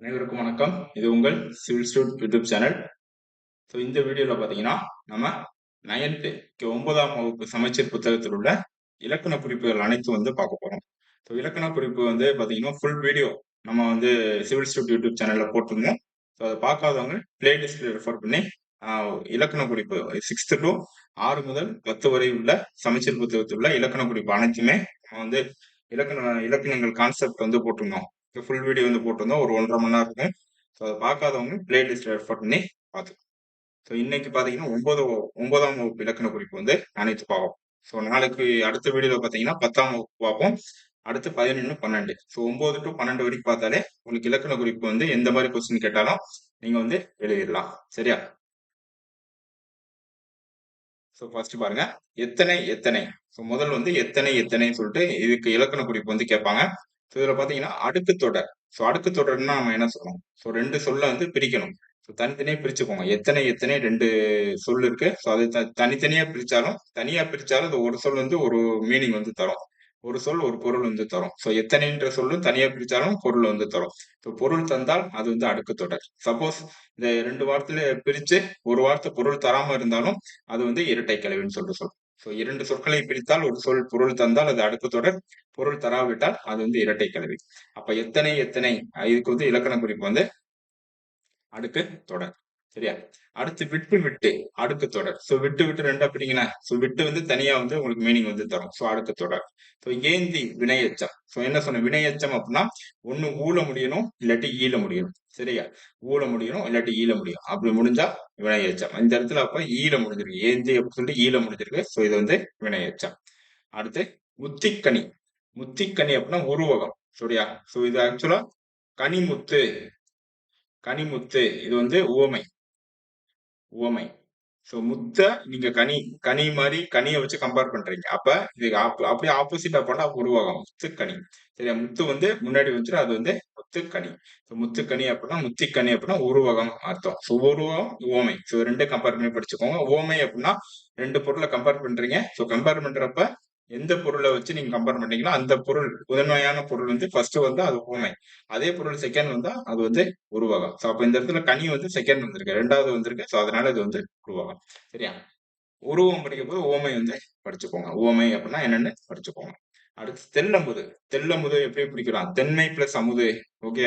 அனைவருக்கும் வணக்கம். இது உங்கள் civil stud YouTube channel. So இந்த வீடியோவில் பார்த்தீங்கன்னா நம்ம நைன்த்து ஒன்பதாம் வகுப்பு சமைச்சர் புத்தகத்தில் உள்ள இலக்கண குறிப்புகள் அனைத்தும் வந்து பார்க்க போகிறோம் ஸோ இலக்கண குறிப்பு வந்து பார்த்தீங்கன்னா ஃபுல் வீடியோ நம்ம வந்து சிவில் ஸ்டூட் யூடியூப் சேனலில் போட்டிருந்தோம். ஸோ அதை பார்க்காதவங்க பிளேலிஸ்டில் ரெஃபர் பண்ணி இலக்கண குறிப்பு சிக்ஸ்த்து டு ஆறு முதல் பத்து வரை உள்ள சமைச்சர் புத்தகத்தில் உள்ள இலக்கண குறிப்பு அனைத்துமே நம்ம வந்து இலக்கண இலக்கணங்கள் கான்செப்ட் வந்து போட்டிருந்தோம். ஃபுல் வீடியோ வந்து போட்டிருந்தோம் ஒரு ஒன்றரை மணி நேரம் இருக்கும். ஸோ அதை பார்க்காதவங்க பிளேலிஸ்ட் ரெஃபர் பண்ணி பார்த்து ஸோ இன்னைக்கு பார்த்தீங்கன்னா ஒன்பது ஒன்பதாம் வகுப்பு இலக்கண குறிப்பு வந்து அனைத்து பார்ப்போம். ஸோ நாளைக்கு அடுத்த வீடியோவில் பார்த்தீங்கன்னா பத்தாம் வகுப்பு பார்ப்போம். அடுத்து பதினொன்று பன்னெண்டு. ஸோ ஒன்பது டு பன்னெண்டு வரைக்கும் பார்த்தாலே உங்களுக்கு இலக்கண குறிப்பு வந்து எந்த மாதிரி கொஸ்டின் கேட்டாலும் நீங்கள் வந்து எழுதிடலாம். சரியா? ஸோ ஃபர்ஸ்ட் பாருங்க. எத்தனை எத்தனை? ஸோ முதல் வந்து எத்தனை எத்தனை சொல்லிட்டு இதுக்கு இலக்கண குறிப்பு வந்து கேட்பாங்க. ஸோ இதில் பார்த்தீங்கன்னா அடுக்கு தொடர். ஸோ அடுக்கு தொடர்னா நம்ம என்ன சொல்லணும்? ஸோ ரெண்டு சொல்ல வந்து பிரிக்கணும். ஸோ தனித்தனியாக பிரிச்சுக்கோங்க. எத்தனை எத்தனை ரெண்டு சொல் இருக்கு. ஸோ அது த- தனித்தனியா பிரிச்சாலும் தனியா பிரிச்சாலும் அது ஒரு சொல் வந்து ஒரு மீனிங் வந்து தரும். ஒரு சொல் ஒரு பொருள் வந்து தரும். ஸோ எத்தனைன்ற சொல்லும் தனியா பிரிச்சாலும் பொருள் வந்து தரும். ஸோ பொருள் தந்தால் அது வந்து அடுக்கு தொடர். சப்போஸ் இந்த ரெண்டு வாரத்துல பிரிச்சு ஒரு வார்த்தை பொருள் தராம இருந்தாலும் அது வந்து இரட்டை கலவைன்னு சொல்லிட்டு சொல்லும் சோ இரண்டு சொற்களை பிரித்தால் ஒரு சொல் பொருள் தந்தால் அது அடுக்கு தொடர் பொருள் தராவிட்டால் அது வந்து இரட்டை கலவை. அப்ப எத்தனை எத்தனை? இதுக்கு வந்து இலக்கண குறிப்பு வந்து அடுக்கு தொடர். சரியா? அடுத்து விட்டு விட்டு அடுக்கு தொடர். சோ விட்டு விட்டு ரெண்டா பிரிங்கன்னா சோ விட்டு வந்து தனியா வந்து உங்களுக்கு மீனிங் வந்து தரும். சோ அடுக்கு தொடர். சோ ஏந்தி வினையச்சம் சோ என்ன சொன்ன வினையச்சம் அப்படின்னா ஒண்ணு ஊழ முடியணும் இல்லாட்டி ஈழ முடியணும். சரியா? ஊழ முடியணும் இல்லாட்டி ஈழ முடியும் அப்படி முடிஞ்சா வினையச்சம் இந்த இடத்துல அப்ப ஈழ முடிஞ்சிருக்கு. ஏந்தி அப்படின்னு சொல்லிட்டு ஈழ முடிஞ்சிருக்கு. சோ இது வந்து வினையச்சம் அடுத்து முத்திக்கனி. முத்திக்கனி அப்படின்னா உருவகம். சரியா? சோ இது ஆக்சுவலா கனிமுத்து. கனிமுத்து. இது வந்து உவமை. உவமை. ஸோ முத்த நீங்க கனி கனி மாதிரி கனியை வச்சு கம்பேர் பண்றீங்க. அப்ப இது ஆப்- அப்படியே ஆப்போசிட்டா பண்ணா உருவகம். முத்துக்கனி. சரியா? முத்து வந்து முன்னாடி வச்சுட்டு அது வந்து முத்துக்கனி. ஸோ முத்துக்கனி அப்படின்னா முத்திக்கனி அப்படின்னா உருவகம் அர்த்தம். ஸோ உருவகம் உவமை. ஸோ ரெண்டு கம்பேர் பண்ணி படிச்சுக்கோங்க. உவமை அப்படின்னா ரெண்டு பொருளை கம்பேர் பண்றீங்க. ஸோ கம்பேர் பண்றப்ப எந்த பொருளை வச்சு நீங்க கம்பேர் பண்ணீங்கன்னா அந்த பொருள் முதன்மையான பொருள் வந்து ஃபர்ஸ்ட் வந்து அது ஊமை அதே பொருள் செகண்ட் வந்தா அது வந்து உருவகம். ஸோ அப்ப இந்த இடத்துல கனி வந்து செகண்ட் வந்திருக்கு. ரெண்டாவது வந்திருக்கு. ஸோ அதனால இது வந்து உருவகம். சரியா? உருவம் படிக்கும் போது ஓமை வந்து படிச்சுக்கோங்க. ஓமை அப்படின்னா என்னன்னு படிச்சுக்கோங்க. அடுத்து தெல்லமுது. தெல்லமுது எப்படி பிடிக்கலாம்? தென்மை பிளஸ் அமுது. ஓகே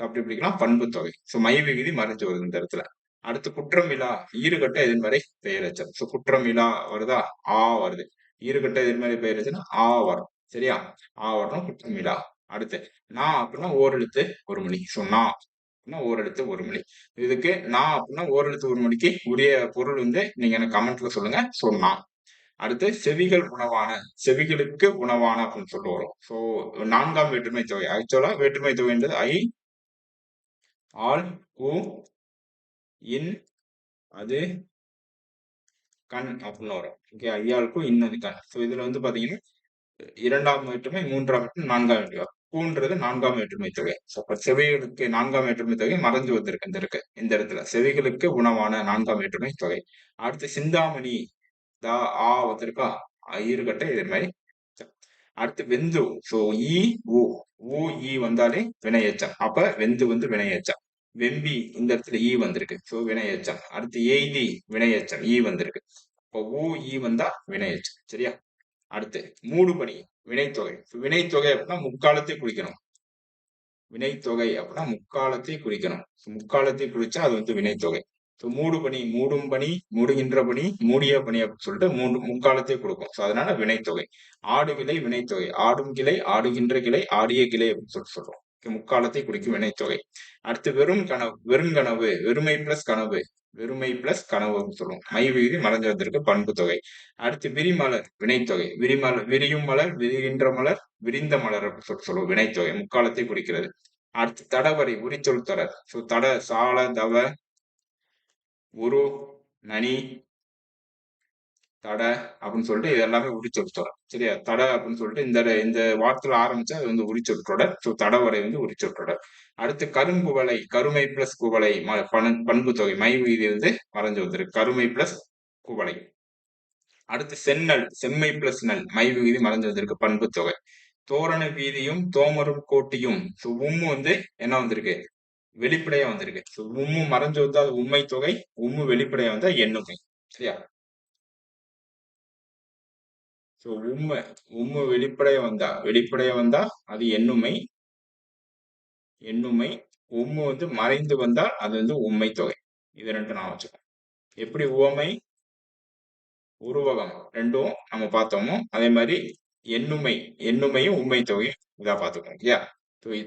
அப்படி பிடிக்கலாம். பண்பு தொகை. ஸோ மை விகுதி மறைஞ்சு வருது இந்த இடத்துல. அடுத்து குற்றமிலா ஈறுகட்ட எதிர்மறை பெயரச்சம் ஸோ குற்றமிலா வருதா? ஆ வருது. இருக்கட்ட எதிர்மறை மாதிரி ஆ வரும். சரியா? ஆ வரணும் குற்றமிலா அடுத்து நான் அப்படின்னா ஓரெழுத்து ஒரு மொழி. ஸோ நான் அப்படின்னா ஓரெழுத்து ஒரு மொழி. இதுக்கு நான் அப்படின்னா ஓரெழுத்து ஒரு மணிக்கு உரிய பொருள் வந்து நீங்க எனக்கு கமெண்ட்ல சொல்லுங்க. ஸோ நான் அடுத்து செவிகள் உணவான செவிகளுக்கு உணவான அப்படின்னு சொல்லிட்டு வரும். ஸோ நான்காம் வேற்றுமை தொகை. ஆக்சுவலா வேற்றுமை தொகைன்றது ஐ ஆல் உ இன் அது கண் அப்படின்னு வரும். ஓகே ஐயாளுக்கும் இன்னது கண். ஸோ இதுல வந்து பாத்தீங்கன்னா இரண்டாம் வேற்றுமை மூன்றாம் வேற்றுமை நான்காம் வேற்றுமை. பூன்றது நான்காம் வேற்றுமை தொகை. ஸோ அப்போ செவிகளுக்கு நான்காம் வேற்றுமை தொகை மறைஞ்சு வந்திருக்கு இந்த இருக்கு இந்த இடத்துல. செவிகளுக்கு உணவான நான்காம் வேற்றுமை தொகை. அடுத்து சிந்தாமணி தா ஆ வந்திருக்கா? ஈறுகட்ட இது மாதிரி. அடுத்து வெந்து ஸோ ஈ ஊ ஊ ஈ வந்தாலே வினையச்சம் அப்ப வெந்து வந்து வினையச்சம் வெம்பி இந்த இடத்துல ஈ வந்திருக்கு. ஸோ வினையச்சம். அடுத்து எய்தி வினையச்சம். ஈ வந்திருக்கு. இப்போ ஊ ஈ e வந்தா வினையச்சம். சரியா? அடுத்து மூடுபனி வினைத்தொகை. வினைத்தொகை அப்படின்னா முக்காலத்தை குறிக்கணும். வினைத்தொகை அப்படின்னா முக்காலத்தை குறிக்கணும். முக்காலத்தை குறிச்சா அது வந்து வினைத்தொகை. ஸோ மூடு பணி மூடும் பணி மூடுகின்ற பணி மூடிய பணி அப்படின்னு சொல்லிட்டு மூன்று முக்காலத்தை கொடுக்கும். ஸோ அதனால வினைத்தொகை. ஆடு கிளை வினைத்தொகை. ஆடும் கிளை ஆடுகின்ற கிளை ஆடிய கிளை அப்படின்னு சொல்லிட்டு சொல்றோம். முக்காலத்தை குறிக்கும் வினைத்தொகை. அடுத்து வெறும் கனவு வெறுங்கனவு வெறுமை பிளஸ் கனவு வெறுமை பிளஸ் கனவு சொல்லுவோம். மை விகுதி மறைஞ்சதற்கு வந்திருக்கு பண்பு தொகை. அடுத்து விரிமலர் வினைத்தொகை. விரிமலர் விரியும் மலர் விரிகின்ற மலர் விரிந்த மலர் அப்படின்னு சொல்லிட்டு சொல்லுவோம் வினைத்தொகை. முக்காலத்தை குறிக்கிறது. அடுத்து தடவரை உரிச்சொல் தொடர். ஸோ தட சால தவ உரு நனி தடை அப்படின்னு சொல்லிட்டு இது எல்லாமே உரிச்சொற்றொடர் சரியா? தடை அப்படின்னு சொல்லிட்டு இந்த இந்த வார்த்தையில ஆரம்பிச்சா அது வந்து உரிச்சொற்றொடர் ஸோ தடவரை வந்து உரிச்சொற்றொடர் அடுத்து கரும்புவலை கருமை பிளஸ் குவலை ம- பண்பு தொகை. மை வீதி வந்து மறைஞ்சு வந்திருக்கு. கருமை பிளஸ் குவலை அடுத்து செந்நல் செம்மை பிளஸ் நல். மை விகுதி மறைஞ்சு வந்திருக்கு பண்பு தொகை. தோரண வீதியும் தோமரும் கோட்டியும். ஸோ உம்மு வந்து என்ன வந்திருக்கு? வெளிப்படையா வந்திருக்கு. ஸோ உம்மு மறைஞ்சு வந்தா அது உண்மை தொகை உம்மு வெளிப்படையா வந்தா எண்ணுமை சரியா? ஸோ உண்மை உண்மை வெளிப்படைய வந்தா வெளிப்படைய வந்தா அது எண்ணுமை எண்ணுமை உண்மை வந்து மறைந்து வந்தால் அது வந்து உண்மை தொகை. இது ரெண்டும் நான் வச்சுக்கோம் எப்படி உவமை? உருவகம். ரெண்டும் நம்ம பார்த்தோமோ அதே மாதிரி எண்ணுமை எண்ணுமையும் உண்மை தொகையும் இதா பார்த்துக்கோம் இல்லையா?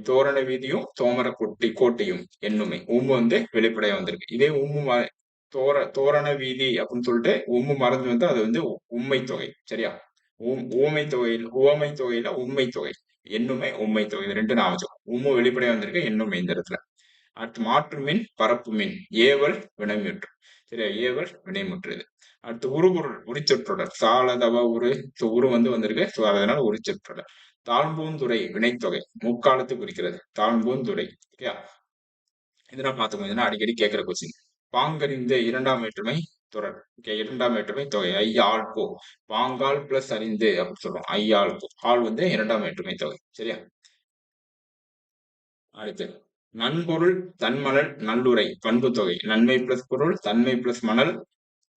தோரண வீதியும் தோமர கொட்டி கோட்டையும் எண்ணுமை. உம்மு வந்து வெளிப்படையா வந்திருக்கு. இதே உம்மு தோர தோரண வீதி அப்படின்னு சொல்லிட்டு உம்மு மறைஞ்சு வந்து அது வந்து உ- உண்மை தொகை சரியா? ஊம் ஊமை தொகையில் உவமை தொகையில உண்மை தொகை. எண்ணுமை உண்மை தொகை. இது ரெண்டு நான் வச்சுக்கோம் உம்மு வெளிப்படையா வந்திருக்கு எண்ணுமை இந்த இடத்துல. அடுத்து மாற்று மின் பரப்பு மின் ஏவல் வினைமுற்று. சரியா? ஏவல் வினைமுற்று அடுத்து உருபொருள் உரிச்சொற்றொடர். சாலதவ உரு உரு வந்து வந்திருக்கு. ஸோ அதனால உரிச்சொற்றொடர். தாழ்பூந்துறை வினைத்தொகை. முக்காலத்து குறிக்கிறது. தாழ்பூந்துறை சரியா? இதெல்லாம் பார்த்துக்கோங்க இதெல்லாம் அடிக்கடி கேட்கிற கொஸ்டின் பாங்கறிந்த இரண்டாம் வேற்றுமை ஓகே இரண்டாம் வேற்றுமை தொகை. ஐ ஆள் போ பாங்கால் பிளஸ் அறிந்து அப்படின்னு சொல்றோம். ஐ ஆள் போ ஆள் வந்து இரண்டாம் வேற்றுமை தொகை. சரியா? அடுத்து நன்பொருள் தன்மலர் நல்லுரை பண்பு தொகை. நன்மை பிளஸ் பொருள் தன்மை பிளஸ் மணல்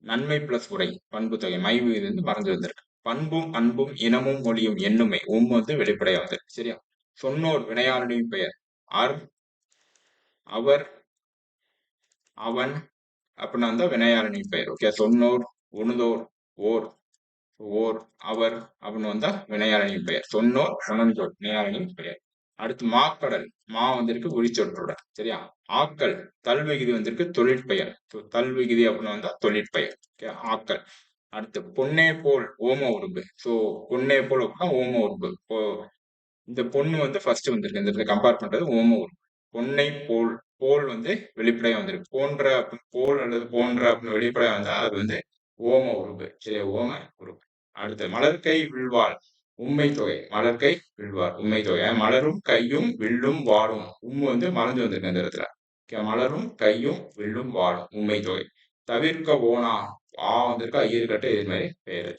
நன்மை பிளஸ் உரை பண்பு தொகை. மைவு இருந்து மறந்து வந்திருக்கு. பண்பும் அன்பும் இனமும் மொழியும் எண்ணுமை உம் வந்து வெளிப்படையா வந்திருக்கு சரியா? சொன்னோர் வினையாளனின் பெயர். ஆர் அவர் அவன் அப்படின்னா வந்து வினையாரணி பெயர். ஓகே சொன்னோர் உணுதோர் ஓர் ஓர் அவர் அப்படின்னு வந்தா வினையாரணி பெயர். சொன்னோர் உணர்ந்தோர் வினையாரணி பெயர். அடுத்து மாக்கடல். மா வந்திருக்கு உரிச்சொற்றோட சரியா? ஆக்கல். தல்விகுதி வந்திருக்கு தொழிற்பெயர். தல்விகுதி அப்படின்னு வந்தா தொழிற்பெயர். ஓகே ஆக்கல். அடுத்து பொன்னே போல் ஓம உருபு சோ பொன்னே போல் அப்படின்னா ஓம உருபு இப்போ இந்த பொண்ணு வந்து ஃபர்ஸ்ட் வந்திருக்கு. இந்த இடத்துல கம்பேர் பண்றது ஓம உருபு பொன்னை போல் போல் வந்து வெளிப்படையா வந்திருக்கு. போன்ற போல் அல்லது போன்ற அப்படின்னு வெளிப்படையா வந்தா அது வந்து ஓம உருபு சரி ஓம உருபு அடுத்து மலர்கை வில்வாள். உண்மை தொகை. மலர்கை வில்வார் உண்மை தொகை. மலரும் கையும் வில்லும் வாழும் உம்மு வந்து மறைஞ்சு வந்திருக்கு இந்த இடத்துல. மலரும் கையும் வில்லும் வாழும் உண்மை தொகை. தவிர்க்க ஓனா ஆ வந்திருக்கா? ஈர்கட்டு இது மாதிரி பெயர்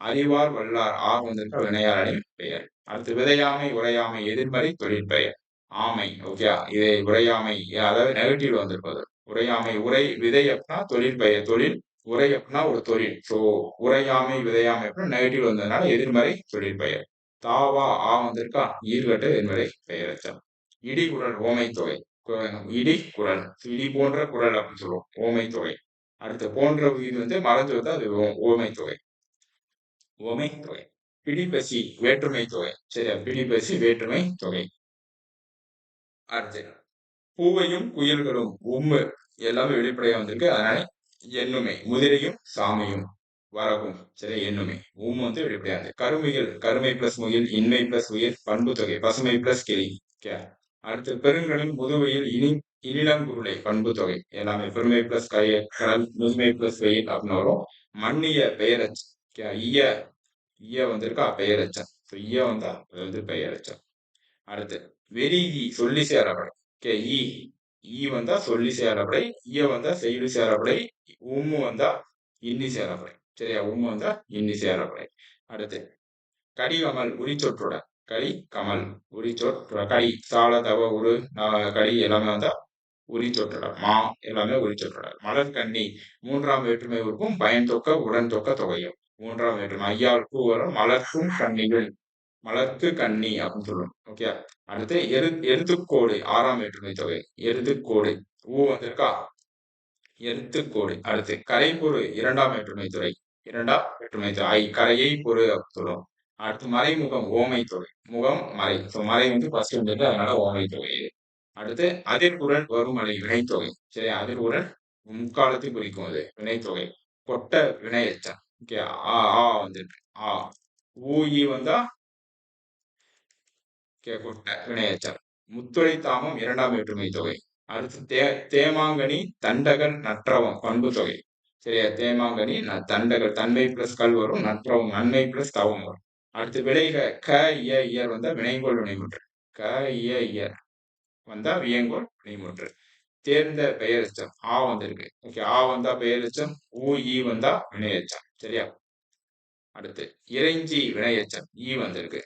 அறிவார் வல்லார். ஆ வந்திருக்கா? வினையாளரின் பெயர். அடுத்து விதையாமை உரையாமை எதிர்மறை தொழிற்பெயர். ஆமை ஓகே இது உரையாமை அதாவது நெகட்டிவ் வந்திருப்பது. உரையாமை உரை விதை அப்படின்னா தொழிற்பெயர் தொழில் உரை அப்படின்னா ஒரு தொழில். ஸோ உரையாமை விதையாமை அப்படின்னா நெகட்டிவ் வந்ததுனால எதிர்மறை தொழில் பெயர். தாவா ஆ வந்திருக்கா? ஈர்கட்டு எதிர்மறை பெயர் இடி குரல் ஓமை தொகை. இடி குரல் இடி போன்ற குரல் அப்படின்னு சொல்லுவோம் ஓமை தொகை. அடுத்து போன்ற உயிர் வந்து மறைஞ்சு வந்தால் அது ஓமை தொகை. ஓமை தொகை. பிடிப்பசி வேற்றுமை தொகை. சரியா? பிடிப்பசி வேற்றுமை தொகை. அடுத்து பூவையும் குயில்களும் உம்மு எல்லாமே வெளிப்படையா வந்திருக்கு. அதனால எண்ணுமை முதிரையும் சாமியும் வரகும் சரி எண்ணுமை. உம் வந்து வெளிப்படையா இருந்தது கருமைகள் கருமை பிளஸ் முகில் இன்மை பிளஸ் உயிர் பண்பு தொகை பசுமை பிளஸ் கிளி. கே. அடுத்து பெருங்கடல் முதுவையில் இனி இனிலங்குருளை பண்பு தொகை. எல்லாமே பெருமை பிளஸ் கைய கடல் முதுமை பிளஸ் வெயில் அப்படின்னு வரும். மண்ணிய பெயரச்சன். ஈய ஈய வந்திருக்கா பெயரச்சம் ஸோ ஈய வந்தா அது வந்து பெயரச்சம் அடுத்து வெறி ஈ சொல்லி சேரப்படை. ஓகே ஈ. ஈ வந்தா சொல்லி சேரப்படை ஈய வந்தா செயலி சேரப்படை உம்மு வந்தா இன்னி சேரப்படை. சரியா? உம்மு வந்தா இன்னி சேரப்படை. அடுத்து கடிகமல் உரிச்சொற்றோட கடி கமல் உரிச்சொற்ற கடி சால தவ உரு கடி எல்லாமே வந்தா உரிச்சொற்றோட மா எல்லாமே உரிச்சொற்றோட மலர்கண்ணி மூன்றாம் வேற்றுமை உறுப்பும் பயன் தொக்க உடன் தொக்க தொகையும். மூன்றாம் வேற்றுமை ஐயாவுக்கு வரும் மலர்க்கும் கண்ணிகள். மலர்த்து கண்ணி அப்படின்னு சொல்லுவோம். ஓகே அடுத்து எரு எருதுக்கோடு ஆறாம் வேற்றுமை தொகை. எருதுக்கோடு. ஊ வந்திருக்கா? எருத்துக்கோடு அடுத்து கரைப்பொரு இரண்டாம் வேற்றுமை துறை இரண்டாம் வேற்றுமை துறை ஐ கரையை பொரு அப்படின்னு சொல்லுவோம். அடுத்து மறைமுகம் ஓமை தொகை. முகம் மறை. ஸோ மறை வந்து ஃபர்ஸ்ட் வந்தது அதனால ஓமை தொகை. இது அடுத்து அதிர்குரல் வருமலை வினைத்தொகை சரி அதிர்குரல் முக்காலத்தை குறிக்கும் அது. வினைத்தொகை கொட்ட வினையச்சம் ஓகே ஆ ஆ வந்துட்டு. ஆ. ஊஇ வந்தா கே கொட்ட வினையச்சம் முத்துரை தாமம் இரண்டாம் வேற்றுமை தொகை. அடுத்து தே தேமாங்கனி தண்டகன் நற்றவம் பண்பு தொகை. சரியா? தேமாங்கனி தண்டகர் தன்மை பிளஸ் கல் வரும் நற்றவம் நன்மை பிளஸ் தவம் வரும். அடுத்து விளைக க இய இயர் வந்தா வினைங்கோல் வினைமுற்று. க இய இயர் வந்தா வியங்கோல் வினைமுற்று. தேர்ந்த பெயரெச்சம் ஆ வந்திருக்கு. ஓகே ஆ வந்தா பெயரெச்சம் ஊ ஈ வந்தா வினையெச்சம். சரியா? அடுத்து இறைஞ்சி வினையெச்சம் ஈ வந்திருக்கு.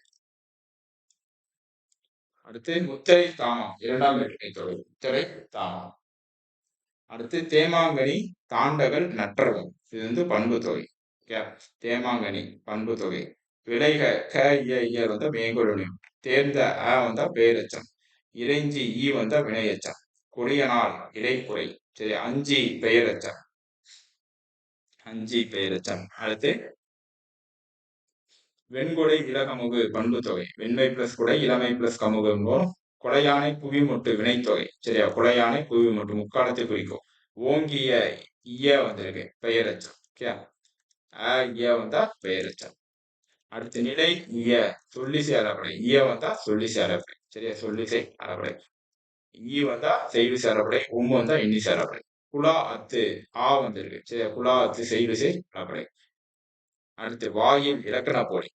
அடுத்து முத்தரை தாமம். இரண்டாம் வேற்றுமை தொடர் முத்தரை தாமம். அடுத்து தேமாங்கனி தாண்டகள் நற்றகம் இது வந்து பண்பு தொகை. தேமாங்கனி பண்பு தொகை. விளைக க இய வந்த மேங்கொழுனியம் தேர்ந்த அ வந்தா பேரச்சம் இறைஞ்சி ஈ வந்தா வினையச்சம். கொடியனால் இடைக்குறை. சரி அஞ்சி பெயரச்சம். அஞ்சி பெயரச்சம். அடுத்து வெண்கொடை இலகமுகு பண்பு தொகை வெண்மை பிளஸ் குடை இளமை பிளஸ் கமுகு கொலையானை புவி மொட்டு வினைத்தொகை. சரியா? கொலையானை புவி மொட்டு முக்காலத்தை குறிக்கும். ஓங்கிய இய வந்திருக்கு. பெயரச்சம் ஓகே ஆ இய வந்தா பெயரச்சம் அடுத்த நிலை இய சொல்லிசை அறப்படை. இய வந்தா சொல்லிசை அறப்படை. சரியா? சொல்லிசை அறப்படை. ஈ வந்தா செய்தி அறப்படை. உம் வந்தா இன்னிசை அறப்படை. குலா அத்து ஆ வந்திருக்கு. சரியா? குலா அத்து செய்திசை அறப்படை. அடுத்து வாயில் இலக்கண போலி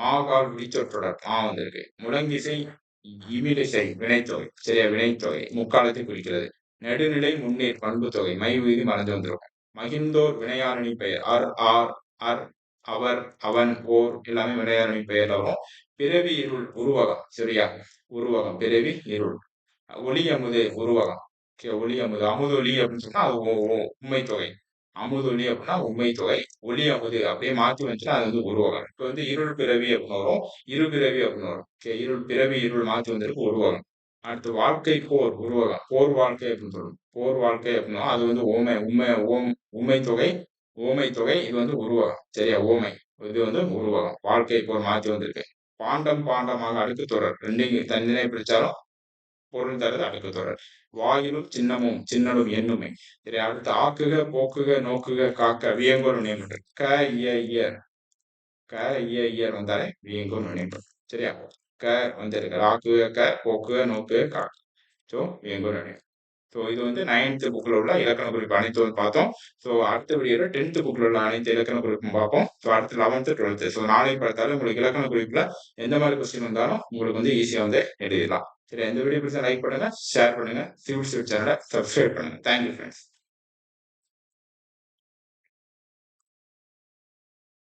மாகால் விழிச்சொற்றொடர் மா வந்திருக்கு. முழங்கிசை இமிலிசை வினைத்தொகை சரியா வினைத்தொகை முக்காலத்தை குறிக்கிறது. நெடுநிலை முன்னேற் பண்பு தொகை மை வீதி மறைஞ்சு வந்துடும் மகிந்தோர் வினையாரணி பெயர் அர் ஆர் அர் அவர் அவன் ஓர் எல்லாமே வினையாரணி பெயர் வரும். பிறவி இருள் உருவகம் சரியா உருவகம் பிறவி இருள். ஒளி அமுது உருவகம். ஒளி அமுது அமுதொலி அப்படின்னு சொன்னா அது உண்மை தொகை. அமுதொலி அப்படின்னா உண்மை தொகை ஒளி அமுது அப்படியே மாத்தி வந்துச்சுன்னா அது வந்து உருவகம். இப்போ வந்து இருள் பிறவி அப்படின்னு வரும். இரு பிறவி அப்படின்னு வரும். இருள் பிறவி இருள் மாத்தி வந்திருக்கு உருவகம். அடுத்து வாழ்க்கை போர் உருவகம். போர் வாழ்க்கை அப்படின்னு சொல்லணும் போர் வாழ்க்கை அப்படின்னா அது வந்து ஓமை உண்மை ஓம் உண்மை தொகை ஓமை தொகை இது வந்து உருவகம். சரியா? ஓமை. இது வந்து உருவகம். வாழ்க்கை போர் மாற்றி வந்திருக்கு. பாண்டம் பாண்டமாக அடுக்கு தொடர். ரெண்டையும் தனித்தனே பிடிச்சாலும் பொருள் தருது அடுக்கு தொடர். வாயிலும் சின்னமும் சின்னலும் எண்ணுமே. சரி அடுத்து ஆக்குக போக்குக நோக்குக காக்க வியங்கோர் நியமன்று க இய இயர் க இய இயர் வந்தாலே வியங்கோர் நினைப்பு சரியா? க வந்திருக்கு ஆக்குக க போக்குக நோக்குக கா ஸோ வேங்கூர் ஸோ இது வந்து நைன்த் புக்கில் உள்ள இலக்கண குறிப்பு அனைத்து வந்து பார்த்தோம். ஸோ அடுத்த வீடியோவில் டென்த் புக்கில் உள்ள அனைத்து இலக்கண குறிப்பும் பார்ப்போம். ஸோ அடுத்து லெவன்த்து டுவெல்த்து ஸோ நாளைக்கு பார்த்தாலும் உங்களுக்கு இலக்கண குறிப்பில் எந்த மாதிரி கொஸ்டின் வந்தாலும் உங்களுக்கு வந்து ஈஸியாக வந்து எழுதிடலாம். சரி எந்த வீடியோ பிடிச்சா லைக் பண்ணுங்க ஷேர் பண்ணுங்க. சிவில் சேனலை சப்ஸ்கிரைப் பண்ணுங்க. Thank you friends